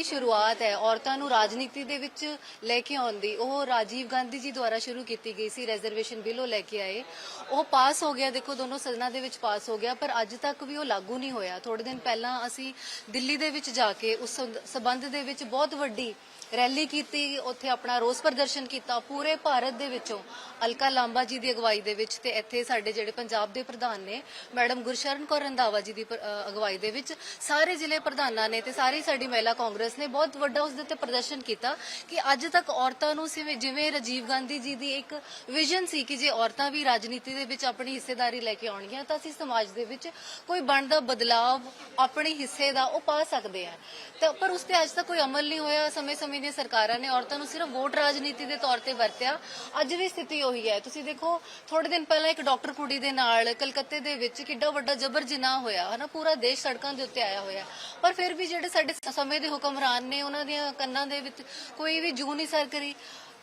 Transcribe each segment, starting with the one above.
ਜਿਹੜੀ ਸ਼ੁਰੂਆਤ ਹੈ ਔਰਤਾਂ ਨੂੰ ਰਾਜਨੀਤੀ ਦੇ ਵਿੱਚ ਲੈ ਕੇ ਆਉਣ ਦੀ, ਉਹ ਰਾਜੀਵ ਗਾਂਧੀ ਜੀ ਦੁਆਰਾ ਸ਼ੁਰੂ ਕੀਤੀ ਗਈ ਸੀ ਰਿਜ਼ਰਵੇਸ਼ਨ ਬਿੱਲ ਉਹ ਲੈ ਕੇ ਆਏ। ਉਹ ਪਾਸ ਹੋ ਗਿਆ, ਦੇਖੋ ਦੋਨੋਂ ਸਦਨਾਂ ਦੇ ਵਿੱਚ ਪਾਸ ਹੋ ਗਿਆ, ਪਰ ਅੱਜ ਤੱਕ ਵੀ ਉਹ ਲਾਗੂ ਨਹੀਂ ਹੋਇਆ। ਥੋੜੇ ਦਿਨ ਪਹਿਲਾਂ ਅਸੀਂ ਦਿੱਲੀ ਦੇ ਵਿੱਚ ਜਾ ਕੇ ਉਸ ਸਬੰਧ ਦੇ ਵਿੱਚ ਬਹੁਤ ਵੱਡੀ ਰੈਲੀ ਕੀਤੀ, ਉੱਥੇ ਆਪਣਾ ਰੋਸ ਪ੍ਰਦਰਸ਼ਨ ਕੀਤਾ, ਪੂਰੇ ਭਾਰਤ ਦੇ ਵਿੱਚੋਂ। ਅਲਕਾ ਲਾਂਬਾ ਜੀ ਦੀ ਅਗਵਾਈ ਦੇ ਵਿੱਚ ਤੇ ਇੱਥੇ ਸਾਡੇ ਜਿਹੜੇ ਪੰਜਾਬ ਦੇ ਪ੍ਰਧਾਨ ਨੇ, ਮੈਡਮ ਗੁਰਸ਼ਰਨ ਕੌਰ ਰੰਧਾਵਾ ਜੀ ਦੀ ਅਗਵਾਈ ਦੇ ਵਿੱਚ, ਸਾਰੇ ਜ਼ਿਲ੍ਹੇ ਪ੍ਰਧਾਨਾਂ ਨੇ ਤੇ ਸਾਰੀ ਸਾਡੀ ਮਹਿਲਾ ਕਾਂਗਰਸ ਨੇ ਬਹੁਤ ਵੱਡਾ ਉਸ ਦੇ ਉੱਤੇ ਪ੍ਰਦਰਸ਼ਨ ਕੀਤਾ ਕਿ ਅੱਜ ਤੱਕ ਔਰਤਾਂ ਨੂੰ ਸਿਵੇਂ ਜਿਵੇਂ ਰਾਜੀਵ ਗਾਂਧੀ ਜੀ ਦੀ ਇੱਕ ਵਿਜ਼ਨ ਸੀ ਕਿ ਜੇ ਔਰਤਾਂ ਵੀ ਰਾਜਨੀਤੀ ਦੇ ਵਿੱਚ ਆਪਣੀ ਹਿੱਸੇਦਾਰੀ ਲੈ ਕੇ ਆਉਣਗੀਆਂ ਤਾਂ ਅਸੀਂ ਸਮਾਜ ਦੇ ਵਿੱਚ ਕੋਈ ਬਣਦਾ ਬਦਲਾਵ ਆਪਣੇ ਹਿੱਸੇ ਦਾ ਉਹ ਪਾ ਸਕਦੇ ਆ ਤਾਂ ਪਰ ਉਸ ਤੇ ਅੱਜ ਤੱਕ ਕੋਈ ਅਮਲ ਨਹੀਂ ਹੋਇਆ। ਸਮੇਂ-ਸਮੇਂ ਦੀਆਂ ਸਰਕਾਰਾਂ ਨੇ ਔਰਤਾਂ ਨੂੰ ਸਿਰਫ ਵੋਟ ਰਾਜਨੀਤੀ ਦੇ ਤੌਰ ਤੇ ਵਰਤਿਆ। ਅੱਜ ਵੀ ਸਥਿਤੀ ਉਹੀ ਹੈ। ਤੁਸੀਂ ਦੇਖੋ ਥੋੜੇ ਦਿਨ ਪਹਿਲਾਂ ਇੱਕ ਡਾਕਟਰ ਕੁੜੀ ਦੇ ਨਾਲ ਕਲਕੱਤੇ ਦੇ ਵਿੱਚ ਕਿੱਡਾ ਵੱਡਾ ਜਬਰ ਜਨਾਹ ਹੋਇਆ, ਹਨਾ? ਪੂਰਾ ਦੇਸ਼ ਸੜਕਾਂ ਦੇ ਉੱਤੇ ਆਇਆ ਹੋਇਆ। ਪਰ ਫਿਰ ਵੀ ਜਿਹੜੇ ਸਾਡੇ ਸਮੇਂ ਦੇ ਹੁਕਮ ਹੁਕਮਰਾਨ ਨੇ ਉਹਨਾਂ ਦੀਆਂ ਕੰਨਾਂ ਦੇ ਵਿੱਚ ਕੋਈ ਵੀ ਜੂ ਨਹੀਂ ਸਰ ਕਰੀ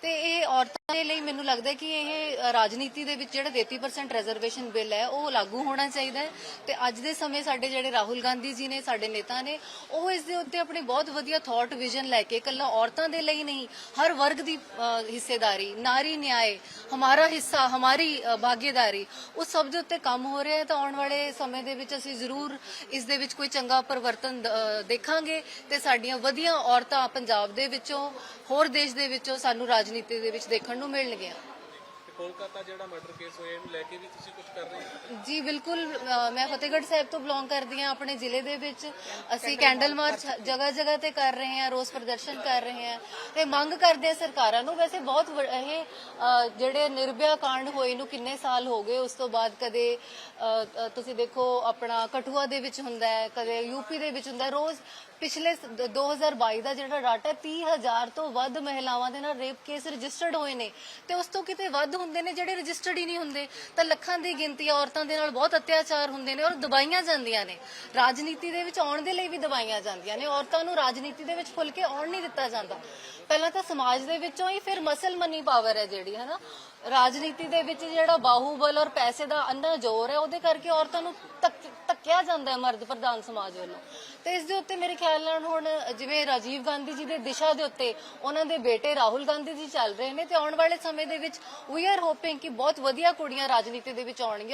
ਤੇ ਇਹ ਔਰਤਾਂ ਦੇ ਲਈ ਮੈਨੂੰ ਲੱਗਦਾ ਕਿ ਇਹ ਰਾਜਨੀਤੀ ਦੇ ਵਿੱਚ ਜਿਹੜਾ 33% ਰਿਜ਼ਰਵੇਸ਼ਨ ਬਿੱਲ ਹੈ, ਉਹ ਲਾਗੂ ਹੋਣਾ ਚਾਹੀਦਾ ਹੈ। ਤੇ ਅੱਜ ਦੇ ਸਮੇਂ ਸਾਡੇ ਜਿਹੜੇ ਰਾਹੁਲ ਗਾਂਧੀ ਜੀ ਨੇ, ਸਾਡੇ ਨੇਤਾ ਨੇ, ਉਹ ਇਸ ਦੇ ਉੱਤੇ ਆਪਣੇ ਬਹੁਤ ਵਧੀਆ ਥਾਟ ਵਿਜ਼ਨ ਲੈ ਕੇ ਕੱਲਾ ਔਰਤਾਂ ਦੇ ਲਈ ਨਹੀਂ, ਹਰ ਵਰਗ ਦੀ ਹਿੱਸੇਦਾਰੀ, ਨਾਰੀ ਨਿਆਏ, ਹਮਾਰਾ ਹਿੱਸਾ, ਹਮਾਰੀ ਭਾਗੀਦਾਰੀ ਉਸ ਸਭ ਦੇ ਉੱਤੇ ਕੰਮ ਹੋ ਰਿਹਾ ਹੈ। ਤਾਂ ਆਉਣ ਵਾਲੇ ਸਮੇਂ ਦੇ ਵਿੱਚ ਅਸੀਂ ਜ਼ਰੂਰ ਇਸ ਦੇ ਵਿੱਚ ਕੋਈ ਚੰਗਾ ਪਰਿਵਰਤਨ ਦੇਖਾਂਗੇ ਤੇ ਸਾਡੀਆਂ ਵਧੀਆ ਔਰਤਾਂ ਪੰਜਾਬ ਦੇ ਵਿੱਚੋਂ, ਹੋਰ ਦੇਸ਼ ਦੇ ਵਿੱਚੋਂ ਸਾਨੂੰ ਰਾਜਨੀਤੀ ਦੇ ਵਿੱਚ ਦੇਖਣ ਨੂੰ ਮਿਲਣਗੀਆਂ। ਕੋਲਕਾਤਾ ਜਿਹੜਾ ਮਰਡਰ ਕੇਸ ਹੋਇਆ ਇਹਨੂੰ ਲੈ ਕੇ ਵੀ ਤੁਸੀਂ ਕੁਝ ਕਰ ਰਹੇ ਹੋ? ਜੀ ਬਿਲਕੁਲ ਅ, ਮੈਂ ਫਤਿਹਗੜ੍ਹ ਸਾਹਿਬ ਤੋਂ ਬਿਲੋਂਗ ਕਰਦੀ ਹਾਂ ਆਪਣੇ ਜ਼ਿਲ੍ਹੇ ਦੇ ਵਿੱਚ। ਅਸੀਂ ਕੈਂਡਲ ਮਾਰਚ ਜਗ੍ਹਾ ਜਗ੍ਹਾ ਤੇ ਕਰ ਰਹੇ ਹਾਂ ਰੋਸ ਪ੍ਰਦਰਸ਼ਨ ਕਰ ਰਹੇ ਹਾਂ ਤੇ ਮੰਗ ਕਰਦੇ ਹਾਂ ਸਰਕਾਰਾਂ ਨੂੰ ਵੈਸੇ ਬਹੁਤ ਵ- ਇਹ ਅ, ਜਿਹੜੇ ਨਿਰਭਇਆ ਕਾਂਡ ਹੋਏ ਨੂੰ ਕਿੰਨੇ ਸਾਲ ਹੋ ਗਏ ਉਸ ਤੋਂ ਬਾਅਦ ਕਦੇ ਅ, ਅ, ਤੁਸੀਂ ਦੇਖੋ ਆਪਣਾ ਕਠੂਆ ਦੇ ਵਿੱਚ ਹੁੰਦਾ ਹੈ ਕਦੇ ਯੂਪੀ ਦੇ ਵਿੱਚ ਹੁੰਦਾ ਹੈ। ਰੋਜ਼ ਪਿਛਲੇ ਸ- ਦ- 2022 ਦਾ ਜਿਹੜਾ ਡਾਟਾ 30000 ਤੋਂ ਵੱਧ ਮਹਿਲਾਵਾਂ ਦੇ ਨਾਲ ਰੇਪ ਕੇਸ ਰਜਿਸਟਰਡ ਹੋਏ ਨੇ ਤੇ ਉਸ ਤੋਂ ਕਿਤੇ ਵੱਧ ਹੁੰਦੇ ਨੇ ਜਿਹੜੇ ਰਜਿਸਟਰਡ ਹੀ ਨਹੀਂ ਹੁੰਦੇ। ਤਾਂ ਲੱਖਾਂ ਦੀ ਗਿਣਤੀ ਔਰਤਾਂ ਦੇ ਨਾਲ ਬਹੁਤ ਅਤਿਆਚਾਰ ਹੁੰਦੇ ਨੇ ਔਰ ਦਬਾਈਆਂ ਜਾਂਦੀਆਂ ਨੇ। ਰਾਜਨੀਤੀ ਦੇ ਵਿੱਚ ਆਉਣ ਦੇ ਲਈ ਵੀ ਦਬਾਈਆਂ ਜਾਂਦੀਆਂ ਨੇ। ਔਰਤਾਂ ਨੂੰ ਰਾਜਨੀਤੀ ਦੇ ਵਿੱਚ ਖੁੱਲ ਕੇ ਆਉਣ ਨਹੀਂ ਦਿੱਤਾ ਜਾਂਦਾ। ਪਹਿਲਾਂ ਤਾਂ ਸਮਾਜ ਦੇ ਵਿੱਚੋਂ ਹੀ ਫਿਰ ਮਸਲ ਮਨੀ ਪਾਵਰ ਹੈ ਜਿਹੜੀ ਹੈ ਨਾ ਰਾਜਨੀਤੀ ਦੇ ਵਿੱਚ ਜਿਹੜਾ ਬਾਹੂਬਲ ਔਰ ਪੈਸੇ ਦਾ ਅੰਨਾ ਜ਼ੋਰ ਹੈ, ਉਹਦੇ ਕਰਕੇ ਔਰਤਾਂ ਨੂੰ ਧੱਕ- ਕਿਹਾ ਜਾਂਦਾ ਹੈ ਮਰਦ ਪ੍ਰਧਾਨ ਸਮਾਜ ਵੱਲੋਂ। ਤੇ ਇਸ ਦੇ ਉੱਤੇ ਮੇਰੇ ਖਿਆਲ ਨਾਲ ਹੁਣ ਜਿਵੇਂ ਰਾਜੀਵ ਗਾਂਧੀ ਜੀ ਦੇ ਦਿਸ਼ਾ ਦੇ ਉੱਤੇ ਉਹਨਾਂ ਦੇ ਬੇਟੇ ਰਾਹੁਲ ਗਾਂਧੀ ਜੀ ਚੱਲ ਰਹੇ ਨੇ, ਤੇ ਆਉਣ ਵਾਲੇ ਸਮੇਂ ਦੇ ਵਿੱਚ ਵੀ ਆਰ ਹੋਪਿੰਗ ਕਿ ਬਹੁਤ ਵਧੀਆ ਕੁੜੀਆਂ ਰਾਜਨੀਤੀ ਦੇ ਵਿੱਚ ਆਉਣਗੀਆਂ।